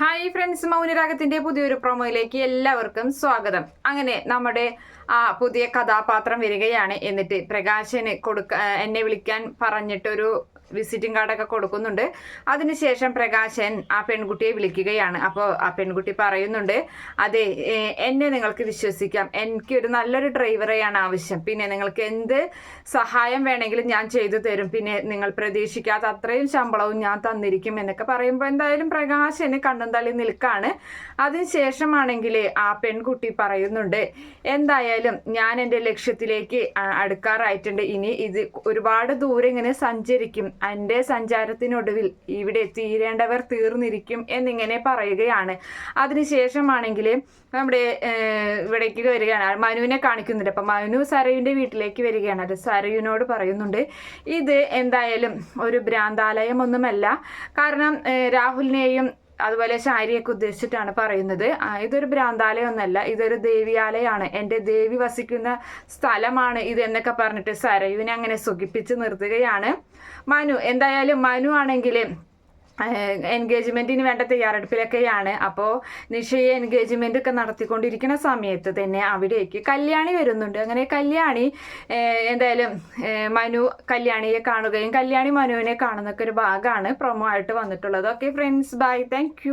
Hi friends മൗനരാഗത്തിന്റെ പുതിയൊരു പ്രൊമോയിലേക്ക് എല്ലാവർക്കും സ്വാഗതം. അങ്ങനെ നമ്മുടെ ആ പുതിയ കഥാപാത്രം വരികയാണ്. എന്നിട്ട് പ്രകാശന് കൊടുക്ക എന്നെ വിളിക്കാൻ പറഞ്ഞിട്ടൊരു വിസിറ്റിംഗ് കാർഡൊക്കെ കൊടുക്കുന്നുണ്ട്. അതിനുശേഷം പ്രകാശൻ ആ പെൺകുട്ടിയെ വിളിക്കുകയാണ്. അപ്പോൾ ആ പെൺകുട്ടി പറയുന്നുണ്ട് അതെ എന്നെ നിങ്ങൾക്ക് വിശ്വസിക്കാം. എനിക്ക് ഒരു നല്ലൊരു ഡ്രൈവറെയാണ് ആവശ്യം. പിന്നെ നിങ്ങൾക്ക് എന്ത് സഹായം വേണമെങ്കിലും ഞാൻ ചെയ്തു തരും. പിന്നെ നിങ്ങൾ പ്രതീക്ഷിക്കാത്ത അത്രയും ശമ്പളവും ഞാൻ തന്നിരിക്കും എന്നൊക്കെ പറയുമ്പോൾ എന്തായാലും പ്രകാശന് കണ്ണും തള്ളി നിൽക്കാണ്. അതിനുശേഷമാണെങ്കിൽ ആ പെൺകുട്ടി പറയുന്നുണ്ട് എന്തായാലും ഞാൻ എന്റെ ലക്ഷ്യത്തിലേക്ക് അടുക്കാറായിട്ടുണ്ട്. ഇനി ഇത് ഒരുപാട് ദൂരം ഇങ്ങനെ സഞ്ചരിക്കും. എന്റെ സഞ്ചാരത്തിനൊടുവിൽ ഇവിടെ തീരേണ്ടവർ തീർന്നിരിക്കും എന്നിങ്ങനെ പറയുകയാണ്. അതിനുശേഷമാണെങ്കിൽ നമ്മുടെ ഇവിടേക്ക് വരികയാണ്. മനുവിനെ കാണിക്കുന്നുണ്ട്. അപ്പം മനു സരയുവിന്റെ വീട്ടിലേക്ക് വരികയാണ്. അത് സരയുവിനോട് പറയുന്നുണ്ട്. ഇത് എന്തായാലും ഒരു ഭ്രാന്താലയമൊന്നുമല്ല. കാരണം രാഹുലിനെയും അതുപോലെ ശാരിയൊക്കെ ഉദ്ദേശിച്ചിട്ടാണ് പറയുന്നത്. ഇതൊരു ഭ്രാന്താലയമൊന്നല്ല ഇതൊരു ദേവിയാലയാണ്. എന്റെ ദേവി വസിക്കുന്ന സ്ഥലമാണ് ഇത് എന്നൊക്കെ പറഞ്ഞിട്ട് സരയുവിനെ അങ്ങനെ സുഖിപ്പിച്ച് നിർത്തുകയാണ്. മനു എന്തായാലും മനു ആണെങ്കിൽ എൻഗേജ്മെന്റിന് വേണ്ട തയ്യാറെടുപ്പിലൊക്കെയാണ്. അപ്പോൾ നിഷയെ എൻഗേജ്മെന്റ് ഒക്കെ നടത്തിക്കൊണ്ടിരിക്കുന്ന സമയത്ത് തന്നെ അവിടേക്ക് കല്യാണി വരുന്നുണ്ട്. അങ്ങനെ കല്യാണി എന്തായാലും മനു കല്യാണിയെ കാണുകയും കല്യാണി മനുവിനെ കാണുന്നൊക്കെ ഒരു ഭാഗമാണ് പ്രൊമോ ആയിട്ട് വന്നിട്ടുള്ളത്. Okay friends bye thank